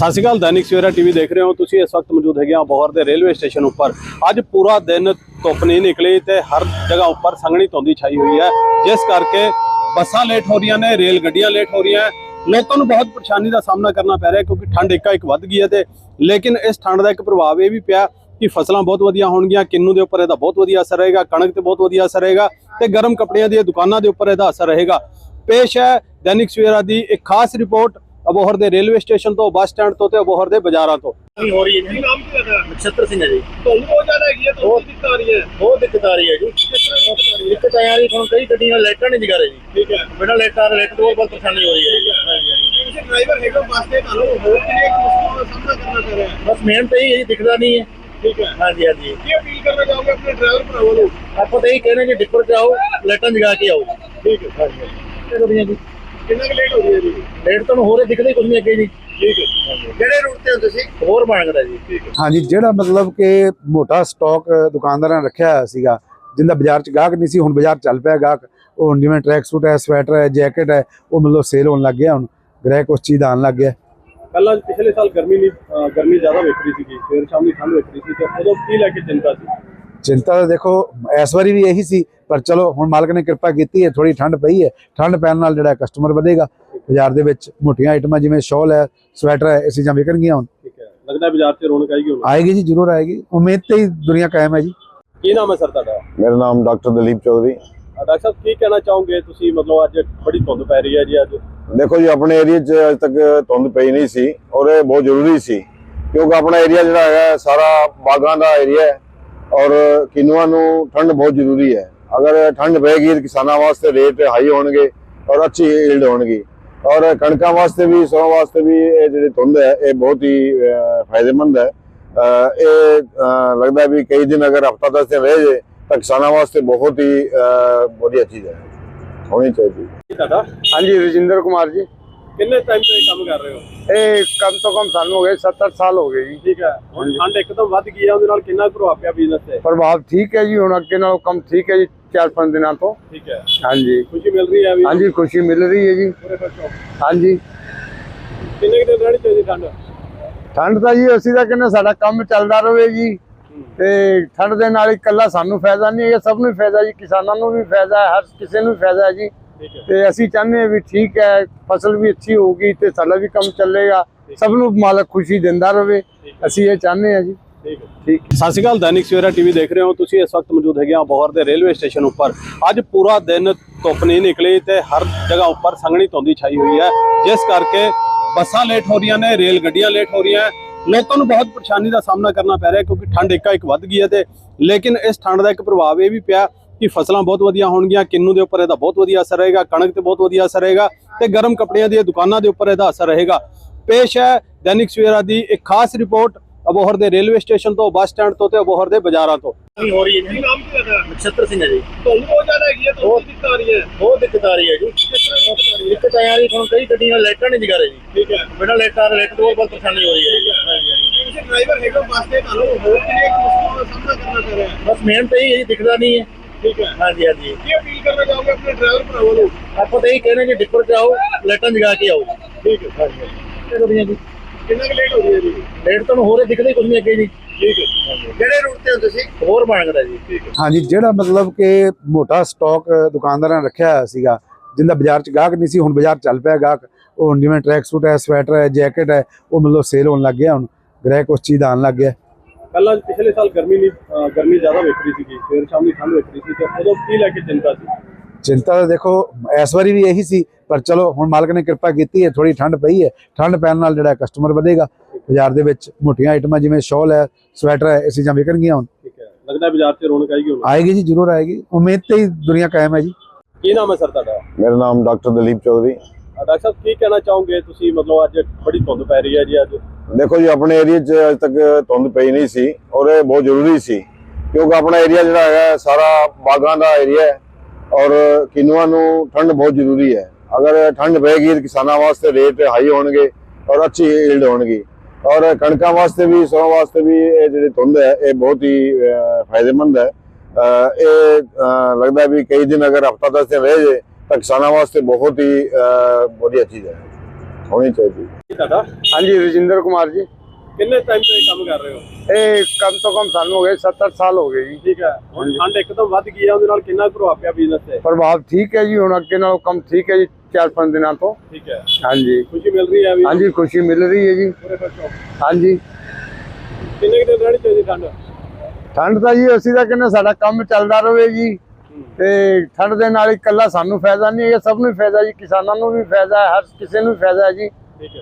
ਸਤਿ ਸ਼੍ਰੀ ਅਕਾਲ, ਦੈਨਿਕ ਸਵੇਰਾ ਟੀਵੀ ਦੇਖ ਰਹੇ ਹੋ। ਤੁਸੀਂ ਇਸ ਵਕਤ ਮੌਜੂਦ ਹੈਗੇ ਆ ਬੋਹਰ ਦੇ ਰੇਲਵੇ ਸਟੇਸ਼ਨ ਉੱਪਰ। ਅੱਜ ਪੂਰਾ ਦਿਨ ਧੁੱਪ ਨਹੀਂ ਨਿਕਲੀ ਤੇ ਹਰ ਜਗ੍ਹਾ ਉੱਪਰ ਸੰਘਣੀ ਧੁੰਦੀ ਛਾਈ ਹੋਈ ਹੈ। ਜਿਸ ਕਰਕੇ ਬੱਸਾਂ ਲੇਟ ਹੋ ਰਹੀਆਂ ਨੇ ਰੇਲ ਗੱਡੀਆਂ ਲੇਟ ਹੋ ਰਹੀਆਂ। ਲੋਕਾਂ ਨੂੰ ਬਹੁਤ ਪਰੇਸ਼ਾਨੀ ਦਾ ਸਾਹਮਣਾ ਕਰਨਾ ਪੈ ਰਿਹਾ ਕਿਉਂਕਿ ਠੰਡ ਇੱਕਾ ਇੱਕ ਵੱਧ ਗਈ ਹੈ ਤੇ ਲੇਕਿਨ ਇਸ ਠੰਡ ਦਾ ਇੱਕ ਪ੍ਰਭਾਵ ਇਹ ਵੀ ਪਿਆ ਕਿ ਫਸਲਾਂ ਬਹੁਤ ਵਧੀਆ ਹੋਣਗੀਆਂ, ਕਿੰਨੂ ਦੇ ਉੱਪਰ ਇਹਦਾ ਬਹੁਤ ਵਧੀਆ ਅਸਰ ਰਹੇਗਾ, ਕਣਕ ਤੇ ਬਹੁਤ ਵਧੀਆ ਅਸਰ ਰਹੇਗਾ ਤੇ ਗਰਮ ਕੱਪੜਿਆਂ ਦੀਆਂ ਦੁਕਾਨਾਂ ਦੇ ਉੱਪਰ ਇਹਦਾ ਅਸਰ ਰਹੇਗਾ। ਪੇਸ਼ ਹੈ ਦੈਨਿਕ ਸਵੇਰਾ ਦੀ ਇੱਕ ਖਾਸ ਰਿਪੋਰਟ। ਅਬੋਹਰ ਦੇ ਰੇਲਵੇ ਸਟੇਸ਼ਨ ਤੋਂ ਬੱਸ ਸਟੈਂਡ ਤੋਂ ਤੇ ਅਬੋਹਰ ਦੇ ਬਾਜ਼ਾਰਾਂ ਤੋਂ। ਨਹੀਂ ਹੋ ਰਹੀ ਹੈ ਜੀ। ਨਾਮ ਕੀ ਹੈ ਨਛੱਤਰ ਸਿੰਘ ਹੈ ਜੀ। ਤੁਹਾਨੂੰ ਬਹੁਤ ਜ਼ਿਆਦਾ ਹੈਗੀ ਹੈ ਤੁਹਾਨੂੰ ਦਿੱਕਤ ਆ ਰਹੀ ਹੈ? ਬਹੁਤ ਦਿੱਕਤ ਆ ਰਹੀ ਹੈ ਜੀ। ਦਿੱਕਤ ਆ ਰਹੀ ਹੁਣ ਕਈ ਗੱਡੀਆਂ ਲਾਈਟਾਂ ਨਹੀਂ ਜਗਾ ਰਹੀ ਜੀ। ਠੀਕ ਹੈ। ਬਿਨਾਂ ਲਾਈਟਾਂ ਦੇ ਲਾਈਟ ਤੋਂ ਬਹੁਤ ਪਰੇਸ਼ਾਨੀ ਹੋ ਰਹੀ ਹੈ ਜੀ। ਤੁਸੀਂ ਡਰਾਈਵਰ ਹੈਗੇ ਹੋ ਬੱਸ ਦੇ ਤੁਹਾਨੂੰ ਹੋਰ ਕਿੰਨੇ ਮੁਸ਼ਕਲਾਂ ਦਾ ਸਾਹਮਣਾ ਕਰਨਾ ਪੈ ਰਿਹਾ ਹੈ? ਬਸ ਮੇਨ ਤਾਂ ਇਹ ਹੈ ਜੀ ਦਿਖਦਾ ਨਹੀਂ ਹੈ। ਠੀਕ ਹੈ। ਹਾਂਜੀ ਹਾਂਜੀ। ਕੀ ਅਪੀਲ ਕਰਨਾ ਚਾਹੋਗੇ ਆਪਣੇ ਡਰਾਈਵਰ ਭਰਾਵਾਂ ਨੂੰ? ਆਪਾਂ ਤਾਂ ਇਹ ਕਹਿੰਦੇ ਕਿ ਡਿੱਪਰ ਤੇ ਆਓ ਲਾਈਟਾਂ ਜਗਾ ਕੇ ਆਓ। ਠੀਕ ਹੈ। ਹਾਂਜੀ ਗੱਡੀਆਂ ਜੀ। ਕਿੰਨਾ ਕੁ ਲੇਟ ਹੋ ਰਹੀ ਹੈ ਜੀ? ਲਾਈਟ ਤੁਹਾਨੂੰ ਹੋਰ ਦਿਖਦਾ ਹੀ ਕੁਝ ਨਹੀਂ ਅੱਗੇ ਜੀ। ਠੀਕ ਹੈ। ਕਿਹੜੇ ਰੂਟ ਤੇ ਹੋ ਤੁਸੀਂ? ਹੋਰ ਬਣਦਾ ਜੀ। ਠੀਕ ਹੈ। ਹਾਂਜੀ ਜਿਹੜਾ ਮਤਲਬ ਕਿ ਮੋਟਾ ਸਟਾਕ ਦੁਕਾਨਦਾਰਾਂ ਨੇ ਰੱਖਿਆ ਹੋਇਆ ਸੀਗਾ ਜਿੰਦਾ ਬਾਜ਼ਾਰ ਚ ਗਾਹਕ ਨਹੀਂ ਸੀ ਹੁਣ ਬਾਜ਼ਾਰ ਚੱਲ ਪਿਆ ਗਾਹਕ। ਉਹ ਜਿਵੇਂ ਟਰੈਕ ਸੂਟ ਹੈ ਸਵੈਟਰ ਹੈ ਜੈਕਟ ਹੈ ਉਹ ਮਤਲਬ ਸੇਲ ਹੋਣ ਲੱਗ ਗਿਆ ਹੁਣ। ਗ੍ਰਾਹਕ ਉਸ ਚੀਜ਼ ਦਾ ਆਉਣ ਲੱਗ ਗਿਆ। ਪਹਿਲਾਂ ਪਿਛਲੇ ਸਾਲ ਗਰਮੀ ਨਹੀਂ ਗਰਮੀ ਜ਼ਿਆਦਾ ਵੇਖ ਰਹੀ ਸੀਗੀ ਸਵੇਰ ਸ਼ਾਮ ਦੀ ਠੰਡ ਵੇਖ ਰਹੀ ਸੀ ਤੇ ਉਦੋਂ ਕੀ ਲੈ ਕੇ ਚਿੰਤਾ ਸੀ? ਚਿੰਤਾ ਤਾਂ ਦੇਖੋ ਇਸ ਵਾਰੀ ਵੀ ਇਹੀ ਸੀ ਪਰ ਚਲੋ ਹੁਣ ਮਾਲਕ ਨੇ ਕਿਰਪਾ ਕੀਤੀ ਹੈ ਥੋੜੀ ਠੰਡ ਪਈ ਹੈ। ਠੰਡ ਪੈਣ ਨਾਲ ਜਿਹੜਾ ਕਸਟਮਰ ਵਧੇਗਾ ਬਾਜ਼ਾਰ ਦੇ ਵਿੱਚ ਮੋਟੀਆਂ ਆਈਟਮਾਂ ਜਿਵੇਂ ਸ਼ਾਲ ਹੈ ਸਵੈਟਰ ਹੈ ਇਹ ਚੀਜ਼ਾਂ ਵਿਕਣਗੀਆਂ ਹੁਣ। ਠੀਕ ਹੈ। ਲੱਗਦਾ ਬਾਜ਼ਾਰ 'ਚ ਰੌਣਕ ਆਏਗੀ ਹੁਣ। ਆਏਗੀ ਜੀ ਜ਼ਰੂਰ ਆਏਗੀ। ਉਮੀਦ ਤੇ ਹੀ ਦੁਨੀਆ ਕਾਇਮ ਹੈ ਜੀ। ਕੀ ਨਾਮ ਹੈ ਸਰ ਤੁਹਾਡਾ? ਮੇਰਾ ਨਾਮ ਡਾਕਟਰ ਦਲੀਪ ਚੌਧਰੀ। ਡਾਕਟਰ ਸਾਹਿਬ ਕੀ ਕਹਿਣਾ ਚਾਹੋਗੇ ਤੁਸੀਂ? ਮਤਲਬ ਅੱਜ ਬੜੀ ਧੁੰਦ ਪੈ ਰਹੀ ਹੈ ਜੀ ਅੱਜ। ਦੇਖੋ ਜੀ ਆਪਣੇ ਏਰੀਆ 'ਚ ਅਜੇ ਤੱਕ ਧੁੰਦ ਪਈ ਨਹੀਂ ਸੀ ਔਰ ਇਹ ਬਹੁਤ ਜ਼ਰੂਰੀ ਸੀ। ਕਿਉਂਕਿ ਆਪਣਾ ਏਰੀਆ ਜਿਹੜਾ ਹੈਗਾ ਹੈ, ਸਾਰਾ ਬਾਗਾਂ ਦਾ ਏਰੀਆ ਹੈ। ਔਰ ਕਿਨੂਆਂ ਨੂੰ ਠੰਡ ਬਹੁਤ ਜ਼ਰੂਰੀ ਹੈ। ਅਗਰ ਠੰਡ ਪਏਗੀ ਤਾਂ ਕਿਸਾਨਾਂ ਵਾਸਤੇ ਰੇਟ ਹਾਈ ਹੋਣਗੇ ਔਰ ਅੱਛੀ ਈਲਡ ਹੋਣਗੀ। ਔਰ ਕਣਕਾਂ ਵਾਸਤੇ ਵੀ ਸਰੋਂ ਵਾਸਤੇ ਵੀ ਇਹ ਜਿਹੜੀ ਧੁੰਦ ਹੈ ਇਹ ਬਹੁਤ ਹੀ ਫਾਇਦੇਮੰਦ ਹੈ। ਇਹ ਲੱਗਦਾ ਵੀ ਕਈ ਦਿਨ ਅਗਰ ਹਫਤਾ ਦਸ ਦਿਨ ਰਹੇ ਜੇ ਤਾਂ ਕਿਸਾਨਾਂ ਵਾਸਤੇ ਬਹੁਤ ਹੀ ਵਧੀਆ ਚੀਜ਼ ਹੈ। ਹੋਣੀ ਚਾਹੀਦੀ ਹਾਂਜੀ ਰਜਿੰਦਰ ਕੁਮਾਰ ਜੀ। ਕਿੰਨੇ ਟਾਈਮ ਤੋਂ ਇਹ ਕੰਮ ਕਰ ਰਹੇ ਹੋ? ਇਹ ਕਮ ਤੋਂ ਕਮ ਸਾਨੂੰ ਹੋ ਗਏ 70 ਸਾਲ ਹੋ ਗਏ ਜੀ। ਠੀਕ ਹੈ। ਹੁਣ ਠੰਡ ਇੱਕਦਮ ਵੱਧ ਗਈ ਹੈ ਉਹਦੇ ਨਾਲ ਕਿੰਨਾ ਪ੍ਰਭਾਵ ਪਿਆ ਬਿਜ਼ਨਸ ਤੇ? ਪ੍ਰਭਾਵ ਠੀਕ ਹੈ ਜੀ ਹੁਣ ਅੱਗੇ ਨਾਲੋਂ ਕੰਮ ਠੀਕ ਹੈ ਜੀ 4-5 ਦਿਨਾਂ ਤੋਂ। ਠੀਕ ਹੈ। ਹਾਂਜੀ। ਖੁਸ਼ੀ ਮਿਲ ਰਹੀ ਹੈ ਵੀ? ਹਾਂਜੀ ਖੁਸ਼ੀ ਮਿਲ ਰਹੀ ਹੈ ਜੀ। ਪੂਰੇ ਖੁਸ਼ ਹੋ। ਹਾਂਜੀ। ਕਿੰਨੇ ਕੁ ਦਿਨ ਰਹਿਣੀ ਚਾਹੀਦੀ ਠੰਡ ਠੰਡ ਤਾਂ ਜੀ ਅਸੀਂ ਤਾਂ ਕਹਿੰਦੇ ਸਾਡਾ ਕੰਮ ਚੱਲਦਾ ਰਹੇ ਜੀ। ਤੇ ਠੰਡ ਦੇ ਨਾਲ ਇਕੱਲਾ ਸਾਨੂੰ ਫਾਇਦਾ ਨਹੀਂ ਹੈ ਸਭ ਨੂੰ ਹੀ ਫਾਇਦਾ ਜੀ ਕਿਸਾਨਾਂ ਨੂੰ ਵੀ ਫਾਇਦਾ ਹੈ ਹਰ ਕਿਸੇ ਨੂੰ ਫਾਇਦਾ ਹੈ ਜੀ। ਤੇ ਅਸੀਂ ਚਾਹੁੰਦੇ ਵੀ ਠੀਕ ਹੈ, ਫਸਲ ਵੀ ਅੱਛੀ ਹੋਊਗੀ ਤੇ ਸਾਡਾ ਵੀ ਕੰਮ ਚੱਲੇਗਾ। ਸਭ ਨੂੰ ਮਾਲਕ ਖੁਸ਼ੀ ਦਿੰਦਾ ਰਹੇ ਅਸੀਂ ਇਹ ਚਾਹੁੰਦੇ ਹਾਂ ਜੀ। ਠੀਕ ਸਤਿ ਸ਼੍ਰੀ ਅਕਾਲ, ਦੈਨਿਕ ਸਵੇਰਾ ਟੀਵੀ ਦੇਖ ਰਹੇ ਹੋ। ਤੁਸੀਂ ਇਸ ਵਕਤ ਮੌਜੂਦ ਹੈਗੇ ਆ ਬੋਹਰ ਦੇ ਰੇਲਵੇ ਸਟੇਸ਼ਨ ਉੱਪਰ। ਅੱਜ ਪੂਰਾ ਦਿਨ ਧੁੱਪ ਨਹੀਂ ਨਿਕਲੀ ਤੇ ਹਰ ਜਗ੍ਹਾ ਉੱਪਰ ਸੰਘਣੀ ਧੁੰਦੀ ਛਾਈ ਹੋਈ ਹੈ। ਜਿਸ ਕਰਕੇ ਬੱਸਾਂ ਲੇਟ ਹੋ ਰਹੀਆਂ ਨੇ ਰੇਲ ਗੱਡੀਆਂ ਲੇਟ ਹੋ ਰਹੀਆਂ। ਲੋਕਾਂ ਨੂੰ ਬਹੁਤ ਪਰੇਸ਼ਾਨੀ ਦਾ ਸਾਹਮਣਾ ਕਰਨਾ ਪੈ ਰਿਹਾ ਕਿਉਂਕਿ ਠੰਡ ਇੱਕਾ ਇੱਕ ਵੱਧ ਗਈ ਹੈ ਤੇ ਲੇਕਿਨ ਇਸ ਠੰਡ ਦਾ ਇੱਕ ਪ੍ਰਭਾਵ ਇਹ ਵੀ ਪਿਆ ਕਿ ਫਸਲਾਂ ਬਹੁਤ ਵਧੀਆ ਹੋਣਗੀਆਂ ਕਿੰਨੂ ਦੇ ਉੱਪਰ ਇਹਦਾ ਬਹੁਤ ਵਧੀਆ ਅਸਰ ਰਹੇਗਾ ਕਣਕ ਤੇ ਬਹੁਤ ਵਧੀਆ ਅਸਰ ਰਹੇਗਾ ਤੇ ਗਰਮ ਕੱਪੜਿਆਂ ਦੀਆਂ ਦੁਕਾਨਾਂ ਦੇ ਉੱਪਰ ਇਹਦਾ ਅਸਰ ਰਹੇਗਾ। ਪੇਸ਼ ਹੈ ਦੈਨਿਕ ਸਵੇਰਾ ਦੀ ਇੱਕ ਖਾਸ ਰਿਪੋਰਟ ਅਬੋਹਰ ਦੇ ਰੇਲਵੇ ਸਟੇਸ਼ਨ ਤੋਂ ਬੱਸ ਸਟੈਂਡ ਤੋਂ ਤੇ ਅਬੋਹਰ ਦੇ ਬਾਜ਼ਾਰਾਂ ਤੋਂ। ਹੋ ਰਹੀ ਹੈ ਜੀ। ਨਾਮ ਕੀ ਹੈ ਨਛੱਤਰ ਸਿੰਘ ਹੈ ਜੀ। ਤੁਹਾਨੂੰ ਬਹੁਤ ਜ਼ਿਆਦਾ ਹੈਗੀ ਹੈ ਤੁਹਾਨੂੰ ਦਿੱਕਤ ਆ ਰਹੀ ਹੈ? ਬਹੁਤ ਦਿੱਕਤ ਆ ਰਹੀ ਹੈ ਜੀ। ਦਿੱਕਤ ਆ ਰਹੀ ਹੁਣ ਕਈ ਗੱਡੀਆਂ ਲਾਈਟਾਂ ਨਹੀਂ ਜਗਾ ਰਹੀ ਜੀ। ਠੀਕ ਹੈ। ਬਿਨਾਂ ਲਾਈਟਾਂ ਦੇ ਲਾਈਟ ਤੋਂ ਬਹੁਤ ਪਰੇਸ਼ਾਨੀ ਹੋ ਰਹੀ ਹੈ ਜੀ। ਹਾਂਜੀ ਹਾਂਜੀ। ਤੁਸੀਂ ਡਰਾਈਵਰ ਹੈਗੇ ਹੋ ਬੱਸ ਦੇ ਤੁਹਾਨੂੰ ਹੋਰ ਕਿੰਨੇ ਮੁਸ਼ਕਲਾਂ ਦਾ ਸਾਹਮਣਾ ਕਰਨਾ ਪੈ ਰਿਹਾ ਹੈ? ਬਸ ਮੇਨ ਤਾਂ ਇਹ ਹੈ ਜੀ ਦਿਖਦਾ ਨਹੀਂ ਹੈ। ਠੀਕ ਹੈ। ਹਾਂਜੀ ਹਾਂਜੀ। ਕੀ ਅਪੀਲ ਕਰਨਾ ਚਾਹੋਗੇ ਆਪਣੇ ਡਰਾਈਵਰ ਭਰਾਵਾਂ ਨੂੰ ਆਪਾਂ ਤਾਂ ਇਹ ਕਹਿੰਦੇ ਕਿ ਡਿੱਪਰ ਤੇ ਆਓ ਲਾਈਟਾਂ ਜਗਾ ਕੇ ਆਓ। ਠੀਕ ਹੈ ਇਹ ਗੱਡੀਆਂ ਜੀ? ਕਿੰਨਾ ਕੁ ਲੇਟ ਹੋ ਰਹੀ ਹੈ ਜੀ? ਲਾਈਟ ਤੁਹਾਨੂੰ ਹੋਰ ਦਿਖਦਾ ਹੀ ਕੁਝ ਨਹੀਂ ਅੱਗੇ ਜੀ। ਠੀਕ ਹੈ ਕਿਹੜੇ ਰੂਟ ਤੇ ਹੋ ਤੁਸੀਂ? ਹੋਰ ਬਣਦਾ ਜੀ। ਠੀਕ ਹੈ। ਹਾਂਜੀ ਜਿਹੜਾ ਮਤਲਬ ਕਿ ਮੋਟਾ ਸਟਾਕ ਦੁਕਾਨਦਾਰਾਂ ਨੇ ਰੱਖਿਆ ਹੋਇਆ ਸੀਗਾ ਜਿੰਦਾ ਬਾਜ਼ਾਰ ਚ ਗਾਹਕ ਨਹੀਂ ਸੀ ਹੁਣ ਬਾਜ਼ਾਰ ਚੱਲ ਪਿਆ ਗਾਹਕ। ਉਹ ਜਿਵੇਂ ਟਰੈਕ ਸੂਟ ਹੈ ਸਵੈਟਰ ਹੈ ਜੈਕਟ ਹੈ ਉਹ ਮਤਲਬ ਸੇਲ ਹੋਣ ਲੱਗ ਗਿਆ ਹੁਣ। ਗ੍ਰਾਹਕ ਉਸ ਚੀਜ਼ ਦਾ ਆਉਣ ਲੱਗ ਗਿਆ। ਪਹਿਲਾਂ ਪਿਛਲੇ ਸਾਲ ਗਰਮੀ ਨਹੀਂ ਗਰਮੀ ਜ਼ਿਆਦਾ ਵੇਖ ਰਹੀ ਸੀਗੀ ਸਵੇਰ ਸ਼ਾਮ ਦੀ ਠੰਡ ਵੇਖ ਰਹੀ ਸੀ ਤੇ ਉਦੋਂ ਕੀ ਲੈ ਕੇ ਚਿੰਤਾ ਸੀ? ਚਿੰਤਾ ਤਾਂ ਦੇਖੋ ਇਸ ਵਾਰੀ ਵੀ ਇਹੀ ਸੀ ਪਰ ਚਲੋ ਹੁਣ ਮਾਲਕ ਨੇ ਕਿਰਪਾ ਕੀਤੀ ਹੈ ਥੋੜੀ ਠੰਡ ਪਈ ਹੈ ਠੰਡ ਪੈਣ ਨਾਲ ਜਿਹੜਾ ਕਸਟਮਰ ਵਧੇਗਾ ਬਾਜ਼ਾਰ ਦੇ ਵਿੱਚ ਮੋਟੀਆਂ ਆਈਟਮਾਂ ਜਿਵੇਂ ਸ਼ਾਲ ਹੈ ਸਵੈਟਰ ਹੈ ਇਹ ਚੀਜ਼ਾਂ ਵਿਕਣਗੀਆਂ ਹੁਣ। ਠੀਕ ਹੈ ਲੱਗਦਾ ਬਾਜ਼ਾਰ 'ਚ ਰੌਣਕ ਆਏਗੀ ਹੁਣ। ਆਏਗੀ ਜੀ ਜ਼ਰੂਰ ਆਏਗੀ ਉਮੀਦ ਤੇ ਹੀ ਦੁਨੀਆ ਕਾਇਮ ਹੈ ਜੀ। ਕੀ ਨਾਮ ਹੈ ਸਰ ਤੁਹਾਡਾ? ਮੇਰਾ ਨਾਮ ਡਾਕਟਰ ਦਲੀਪ ਚੌਧਰੀ। ਡਾਕਟਰ ਸਾਹਿਬ ਕੀ ਕਹਿਣਾ ਚਾਹੋਗੇ ਤੁਸੀਂ? ਮਤਲਬ ਅੱਜ ਬੜੀ ਧੁੰਦ ਪੈ ਰਹੀ ਹੈ ਜੀ ਅੱਜ ਦੇਖੋ ਜੀ, ਆਪਣੇ ਏਰੀਆ 'ਚ ਅਜੇ ਤੱਕ ਧੁੰਦ ਪਈ ਨਹੀਂ ਸੀ ਔਰ ਇਹ ਬਹੁਤ ਜ਼ਰੂਰੀ ਸੀ ਕਿਉਂਕਿ ਆਪਣਾ ਏਰੀਆ ਜਿਹੜਾ ਹੈਗਾ, ਸਾਰਾ ਬਾਗਾਂ ਦਾ ਏਰੀਆ ਹੈ ਔਰ ਕਿਨੂਆਂ ਨੂੰ ਠੰਡ ਬਹੁਤ ਜ਼ਰੂਰੀ ਹੈ। ਅਗਰ ਠੰਡ ਪਏਗੀ ਤਾਂ ਕਿਸਾਨਾਂ ਵਾਸਤੇ ਰੇਟ ਹਾਈ ਹੋਣਗੇ ਔਰ ਅੱਛੀ ਈਲਡ ਹੋਣਗੀ ਔਰ ਕਣਕਾਂ ਵਾਸਤੇ ਵੀ ਸਰੋਂ ਵਾਸਤੇ ਵੀ ਇਹ ਜਿਹੜੀ ਧੁੰਦ ਹੈ, ਇਹ ਬਹੁਤ ਹੀ ਫਾਇਦੇਮੰਦ ਹੈ। ਇਹ ਲੱਗਦਾ ਵੀ ਕਈ ਦਿਨ ਅਗਰ ਹਫਤਾ ਦਸ ਦਿਨ ਰਹੇ ਜੇ ਤਾਂ ਕਿਸਾਨਾਂ ਵਾਸਤੇ ਬਹੁਤ ਹੀ ਵਧੀਆ ਚੀਜ਼ ਹੈ। ਹੋਣੀ ਚਾਹੀਦੀ। ਤੁਹਾਡਾ? ਹਾਂਜੀ ਰਜਿੰਦਰ ਕੁਮਾਰ ਜੀ। ਕਿੰਨੇ ਟਾਈਮ ਤੋਂ ਇਹ ਕੰਮ ਕਰ ਰਹੇ ਹੋ? ਇਹ ਕਮ ਤੋਂ ਕਮ ਸਾਨੂੰ ਹੋ ਗਏ 70 ਸਾਲ ਹੋ ਗਏ ਜੀ। ਠੀਕ ਹੈ। ਹੁਣ ਠੰਡ ਇੱਕਦਮ ਵੱਧ ਗਈ ਹੈ? ਉਹਦੇ ਨਾਲ ਕਿੰਨਾ ਪ੍ਰਭਾਵ ਪਿਆ ਬਿਜ਼ਨਸ ਤੇ? ਪ੍ਰਭਾਵ ਠੀਕ ਹੈ ਜੀ ਹੁਣ ਅੱਗੇ ਨਾਲੋਂ ਕੰਮ ਠੀਕ ਹੈ ਜੀ 4-5 ਦਿਨਾਂ ਤੋਂ। ਠੀਕ ਹੈ। ਹਾਂਜੀ। ਖੁਸ਼ੀ ਮਿਲ ਰਹੀ ਹੈ ਵੀ? ਹਾਂਜੀ ਖੁਸ਼ੀ ਮਿਲ ਰਹੀ ਹੈ ਜੀ। ਹਾਂਜੀ। ਕਿੰਨੇ ਕੁ ਦਿਨ ਰਹਿਣੀ ਚਾਹੀਦੀ ਠੰਡ ਠੰਡ ਤਾਂ ਜੀ ਅਸੀਂ ਤਾਂ ਕਹਿੰਦੇ ਸਾਡਾ ਕੰਮ ਚੱਲਦਾ ਰਹੇ ਜੀ। ਤੇ ਠੰਡ ਦੇ ਨਾਲ ਇਕੱਲਾ ਸਾਨੂੰ ਫਾਇਦਾ ਨਹੀਂ ਹੈ ਸਭ ਨੂੰ ਹੀ ਫਾਇਦਾ ਜੀ ਕਿਸਾਨਾਂ ਨੂੰ ਵੀ ਫਾਇਦਾ ਹੈ ਹਰ ਕਿਸੇ ਨੂੰ ਫਾਇਦਾ ਹੈ ਜੀ।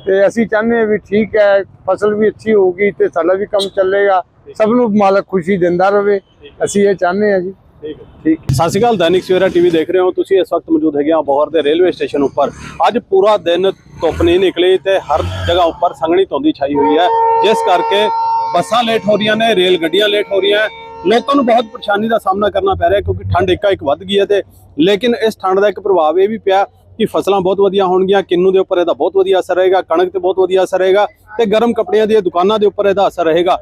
ਤੇ ਅਸੀਂ ਚਾਹੁੰਦੇ ਹਾਂ ਵੀ ਠੀਕ ਹੈ ਫਸਲ ਵੀ ਅੱਛੀ ਹੋਊਗੀ ਤੇ ਸਾਡਾ ਵੀ ਕੰਮ ਚੱਲੇਗਾ ਸਭ ਨੂੰ ਮਾਲਕ ਖੁਸ਼ੀ ਦਿੰਦਾ ਰਹੇ ਅਸੀਂ ਇਹ ਚਾਹੁੰਦੇ ਹਾਂ ਜੀ। ਠੀਕ ਹੈ। ਠੀਕ ਸਤਿ ਸ਼੍ਰੀ ਅਕਾਲ ਦੈਨਿਕ ਸਵੇਰਾ ਟੀਵੀ ਦੇਖ ਰਹੇ ਹੋ ਤੁਸੀਂ ਇਸ ਵਕਤ ਮੌਜੂਦ ਹੈਗੇ ਆ ਬੋਹਰ ਦੇ ਰੇਲਵੇ ਸਟੇਸ਼ਨ ਉੱਪਰ। ਅੱਜ ਪੂਰਾ ਦਿਨ ਧੁੱਪ ਨਹੀਂ ਨਿਕਲੀ ਤੇ ਹਰ ਜਗ੍ਹਾ ਉੱਪਰ ਸੰਘਣੀ ਧੁੰਦੀ ਛਾਈ ਹੋਈ ਹੈ ਜਿਸ ਕਰਕੇ ਬੱਸਾਂ ਲੇਟ ਹੋ ਰਹੀਆਂ ਨੇ ਰੇਲ ਗੱਡੀਆਂ ਲੇਟ ਹੋ ਰਹੀਆਂ ਲੋਕਾਂ ਨੂੰ ਬਹੁਤ ਪਰੇਸ਼ਾਨੀ ਦਾ ਸਾਹਮਣਾ ਕਰਨਾ ਪੈ ਰਿਹਾ ਕਿਉਂਕਿ ਠੰਡ ਇੱਕਾ ਇੱਕ ਵੱਧ ਗਈ ਹੈ ਤੇ ਲੇਕਿਨ ਇਸ ਠੰਡ ਦਾ ਇੱਕ ਪ੍ਰਭਾਵ ਇਹ ਵੀ ਪਿਆ ਕਿ ਫਸਲਾਂ ਬਹੁਤ ਵਧੀਆ ਹੋਣਗੀਆਂ, ਕਿੰਨੂ ਦੇ ਉੱਪਰ ਇਹਦਾ ਬਹੁਤ ਵਧੀਆ ਅਸਰ ਰਹੇਗਾ, ਕਣਕ ਤੇ ਬਹੁਤ ਵਧੀਆ ਅਸਰ ਰਹੇਗਾ ਤੇ ਗਰਮ ਕੱਪੜਿਆਂ ਦੀਆਂ ਦੁਕਾਨਾਂ ਦੇ ਉੱਪਰ ਇਹਦਾ ਅਸਰ ਰਹੇਗਾ।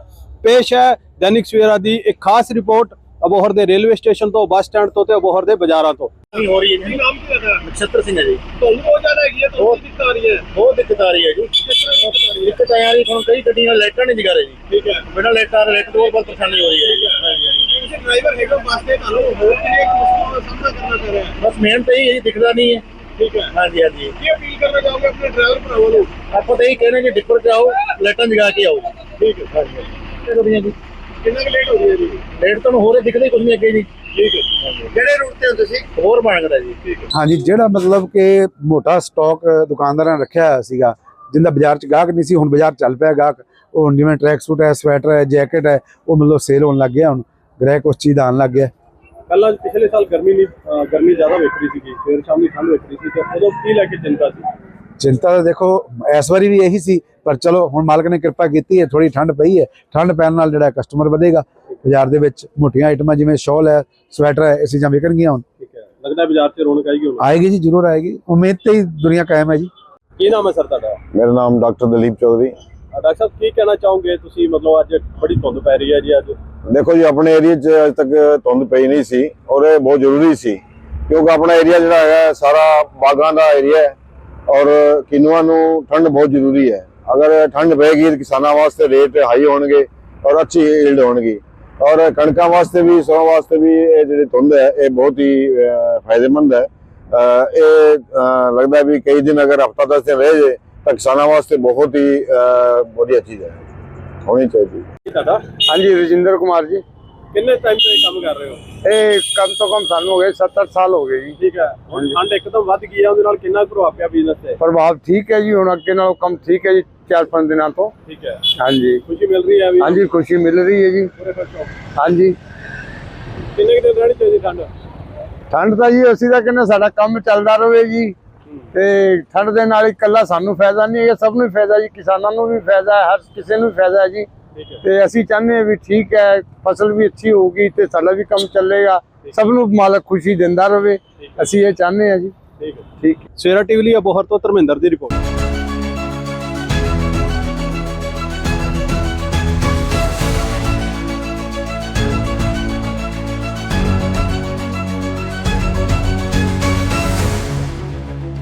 ਪੇਸ਼ ਹੈ ਦੈਨਿਕ ਸਵੇਰਾ ਦੀ ਇੱਕ ਖਾਸ ਰਿਪੋਰਟ ਅਬੋਹਰ ਦੇ ਰੇਲਵੇ ਸਟੇਸ਼ਨ ਤੋਂ ਬੱਸ ਸਟੈਂਡ ਤੋਂ ਤੇ ਅਬੋਹਰ ਦੇ ਬਾਜ਼ਾਰਾਂ ਤੋਂ। ਨਹੀਂ ਹੋ ਰਹੀ ਹੈ ਜੀ। ਨਾਮ ਕੀ ਹੈ ਨਛੱਤਰ ਸਿੰਘ ਹੈ ਜੀ। ਤੁਹਾਨੂੰ ਬਹੁਤ ਜ਼ਿਆਦਾ ਹੈਗੀ ਹੈ ਤੁਹਾਨੂੰ ਦਿੱਕਤ ਆ ਰਹੀ ਹੈ? ਬਹੁਤ ਦਿੱਕਤ ਆ ਰਹੀ ਹੈ ਜੀ। ਦਿੱਕਤ ਆਇਆ ਜੀ ਹੁਣ ਕਈ ਗੱਡੀਆਂ ਲਾਈਟਾਂ ਨਹੀਂ ਜਗਾ ਰਹੀ ਜੀ। ਠੀਕ ਹੈ। ਬਿਨਾਂ ਲਾਈਟਾਂ ਦੇ ਲਾਈਟ ਤੋਂ ਬਹੁਤ ਪਰੇਸ਼ਾਨੀ ਹੋ ਰਹੀ ਹੈ ਜੀ। ਹਾਂਜੀ ਹਾਂਜੀ। ਤੁਸੀਂ ਡਰਾਈਵਰ ਹੈਗੇ ਹੋ ਬੱਸ ਦੇ ਤੁਹਾਨੂੰ ਹੋਰ ਕਿੰਨੇ ਮੁਸ਼ਕਲਾਂ ਦਾ ਸਾਹਮਣਾ ਕਰਨਾ ਪੈ ਰਿਹਾ ਹੈ? ਬਸ ਮੇਨ ਤਾਂ ਇਹ ਹੈ ਜੀ ਦਿਖਦਾ ਨਹੀਂ ਹੈ। ਠੀਕ ਹੈ। ਹਾਂਜੀ ਹਾਂਜੀ। ਕੀ ਅਪੀਲ ਕਰਨਾ ਚਾਹੋਗੇ ਆਪਣੇ ਡਰਾਈਵਰ ਭਰਾਵਾਂ ਨੂੰ? ਆਪਾਂ ਤਾਂ ਇਹ ਕਹਿੰਦੇ ਕਿ ਡਿੱਪਰ ਤੇ ਆਓ ਲਾਈਟਾਂ ਜਗਾ ਕੇ ਆਓ। ਠੀਕ ਹੈ। ਹਾਂਜੀ ਹਾਂਜੀ। ਗੱਡੀਆਂ ਜੀ। ਕਿੰਨਾ ਕੁ ਲੇਟ ਹੋ ਰਹੀ ਹੈ ਜੀ? ਲਾਈਟ ਤੁਹਾਨੂੰ ਹੋਰ ਦਿਖਦਾ ਹੀ ਕੁਝ ਨਹੀਂ ਅੱਗੇ ਜੀ। ਠੀਕ ਹੈ। ਕਿਹੜੇ ਰੂਟ ਤੇ ਹੋ ਤੁਸੀਂ? ਹੋਰ ਬਣਦਾ ਜੀ। ਠੀਕ ਹੈ। ਹਾਂਜੀ ਜਿਹੜਾ ਮਤਲਬ ਕਿ ਮੋਟਾ ਸਟਾਕ ਦੁਕਾਨਦਾਰਾਂ ਨੇ ਰੱਖਿਆ ਹੋਇਆ ਸੀਗਾ ਜਿੰਦਾ ਬਾਜ਼ਾਰ 'ਚ ਗਾਹਕ ਨਹੀਂ ਸੀ ਹੁਣ ਬਾਜ਼ਾਰ ਚੱਲ ਪਿਆ ਗਾਹਕ। ਉਹ ਜਿਵੇਂ ਟਰੈਕ ਸੂਟ ਹੈ ਸਵੈਟਰ ਹੈ ਜੈਕਟ ਹੈ ਉਹ ਮਤਲਬ ਸੇਲ ਹੋਣ ਲੱਗ ਗਿਆ ਹੁਣ। ਗ੍ਰਾਹਕ ਉਸ ਚੀਜ਼ ਦਾ ਆਉਣ ਲੱਗ ਗਿਆ। ਪਹਿਲਾਂ ਪਿਛਲੇ ਸਾਲ ਗਰਮੀ ਨਹੀਂ ਗਰਮੀ ਜ਼ਿਆਦਾ ਵੇਖ ਰਹੀ ਸੀਗੀ ਸਵੇਰ ਸ਼ਾਮ ਦੀ ਠੰਡ ਵੇਖ ਰਹੀ ਸੀ ਤੇ ਉਦੋਂ ਕੀ ਲੈ ਕੇ ਚਿੰਤਾ ਸੀ? ਚਿੰਤਾ ਤਾਂ ਦੇਖੋ ਇਸ ਵਾਰੀ ਵੀ ਇਹੀ ਸੀ ਪਰ ਚਲੋ ਹੁਣ ਮਾਲਕ ਨੇ ਕਿਰਪਾ ਕੀਤੀ ਹੈ ਥੋੜੀ ਠੰਡ ਪਈ ਹੈ। ਠੰਡ ਪੈਣ ਨਾਲ ਜਿਹੜਾ ਕਸਟਮਰ ਵਧੇਗਾ ਬਾਜ਼ਾਰ ਦੇ ਵਿੱਚ ਮੋਟੀਆਂ ਆਈਟਮਾਂ ਜਿਵੇਂ ਸ਼ਾਲ ਹੈ ਸਵੈਟਰ ਹੈ ਇਹ ਚੀਜ਼ਾਂ ਵਿਕਣਗੀਆਂ ਹੁਣ। ਠੀਕ ਹੈ। ਲੱਗਦਾ ਬਾਜ਼ਾਰ 'ਚ ਰੌਣਕ ਆਏਗੀ ਹੁਣ। ਆਏਗੀ ਜੀ ਜ਼ਰੂਰ ਆਏਗੀ। ਉਮੀਦ ਤੇ ਹੀ ਦੁਨੀਆ ਕਾਇਮ ਹੈ ਜੀ। ਕੀ ਨਾਮ ਹੈ ਸਰ ਤੁਹਾਡਾ? ਮੇਰਾ ਨਾਮ ਡਾਕਟਰ ਦਲੀਪ ਚੌਧਰੀ। ਡਾਕਟਰ ਸਾਹਿਬ ਕੀ ਕਹਿਣਾ ਚਾਹੋਗੇ ਤੁਸੀਂ? ਮਤਲਬ ਅੱਜ ਬੜੀ ਧੁੰਦ ਪੈ ਰਹੀ ਹੈ ਜੀ ਅੱਜ। ਦੇਖੋ ਜੀ ਆਪਣੇ ਏਰੀਆ 'ਚ ਅਜੇ ਤੱਕ ਧੁੰਦ ਪਈ ਨਹੀਂ ਸੀ ਔਰ ਇਹ ਬਹੁਤ ਜ਼ਰੂਰੀ ਸੀ। ਕਿਉਂਕਿ ਆਪਣਾ ਏਰੀਆ ਜਿਹੜਾ ਹੈਗਾ ਸਾਰਾ ਬਾਗਾਂ ਦਾ ਏਰੀਆ ਹੈ। ਔਰ ਕਿਨੂਆਂ ਨੂੰ ਠੰਡ ਬਹੁਤ ਜ਼ਰੂਰੀ ਹੈ। ਅਗਰ ਠੰਡ ਪਏਗੀ ਤਾਂ ਕਿਸਾਨਾਂ ਵਾਸਤੇ ਰੇਟ ਹਾਈ ਹੋਣਗੇ ਔਰ ਅੱਛੀ ਈਲਡ ਹੋਣਗੀ। ਔਰ ਕਣਕਾਂ ਵਾਸਤੇ ਵੀ ਸਰੋਂ ਵਾਸਤੇ ਵੀ ਇਹ ਜਿਹੜੀ ਧੁੰਦ ਹੈ ਇਹ ਬਹੁਤ ਹੀ ਫਾਇਦੇਮੰਦ ਹੈ। ਇਹ ਲੱਗਦਾ ਵੀ ਕਈ ਦਿਨ ਅਗਰ ਹਫਤਾ ਦਸ ਦਿਨ ਰਹੇ ਜੇ ਤਾਂ ਕਿਸਾਨਾਂ ਵਾਸਤੇ ਬਹੁਤ ਹੀ ਵਧੀਆ ਚੀਜ਼ ਹੈ। ਹੋਣੀ ਚਾਹੀਦੀ ਹਾਂਜੀ ਰਜਿੰਦਰ ਕੁਮਾਰ ਜੀ। ਕਿੰਨੇ ਟਾਈਮ ਤੋਂ ਇਹ ਕੰਮ ਕਰ ਰਹੇ ਹੋ? ਇਹ ਕਮ ਤੋਂ ਕਮ ਸਾਨੂੰ ਹੋ ਗਏ 70 ਸਾਲ ਹੋ ਗਏ ਜੀ। ਠੀਕ ਹੈ। ਹੁਣ ਠੰਡ ਇੱਕਦਮ ਵੱਧ ਗਈ ਹੈ ਉਹਦੇ ਨਾਲ ਕਿੰਨਾ ਪ੍ਰਭਾਵ ਪਿਆ ਬਿਜ਼ਨਸ ਤੇ? ਪ੍ਰਭਾਵ ਠੀਕ ਹੈ ਜੀ ਹੁਣ ਅੱਗੇ ਨਾਲੋਂ ਕੰਮ ਠੀਕ ਹੈ ਜੀ 4-5 ਦਿਨਾਂ ਤੋਂ। ਠੀਕ ਹੈ। ਹਾਂਜੀ। ਖੁਸ਼ੀ ਮਿਲ ਰਹੀ ਹੈ ਵੀ? ਹਾਂਜੀ ਖੁਸ਼ੀ ਮਿਲ ਰਹੀ ਹੈ ਜੀ। ਪੂਰੇ ਖੁਸ਼ ਹੋ। ਹਾਂਜੀ। ਕਿੰਨੇ ਕੁ ਦਿਨ ਰਹਿਣੀ ਚਾਹੀਦੀ ਠੰਡ ਠੰਡ ਤਾਂ ਜੀ ਅਸੀਂ ਤਾਂ ਕਹਿੰਦੇ ਸਾਡਾ ਕੰਮ ਚੱਲਦਾ ਰਹੇ ਜੀ। ਤੇ ਠੰਡ ਦੇ ਨਾਲ ਇਕੱਲਾ ਸਾਨੂੰ ਫਾਇਦਾ ਨਹੀਂ ਹੈ ਸਭ ਨੂੰ ਹੀ ਫਾਇਦਾ ਜੀ ਕਿਸਾਨਾਂ ਨੂੰ ਵੀ ਫਾਇਦਾ ਹੈ ਹਰ ਕਿਸੇ ਨੂੰ ਫਾਇਦਾ ਹੈ ਜੀ। ਤੇ ਅਸੀਂ ਚਾਹੁੰਦੇ ਵੀ ਠੀਕ ਹੈ ਫਸਲ ਵੀ ਅੱਛੀ ਹੋਊਗੀ ਤੇ ਸਾਡਾ ਵੀ ਕੰਮ ਚੱਲੇਗਾ। ਸਭ ਨੂੰ ਮਾਲਕ ਖੁਸ਼ੀ ਦਿੰਦਾ ਰਹੇ ਅਸੀਂ ਇਹ ਚਾਹੁੰਦੇ ਹਾਂ ਜੀ। ਠੀਕ ਹੈ। ਠੀਕ ਸਵੇਰਾ ਟੀਵੀ ਲਈ ਅਬੋਹਰ ਤੋਂ ਧਰਮਿੰਦਰ ਦੀ ਰਿਪੋਰਟ।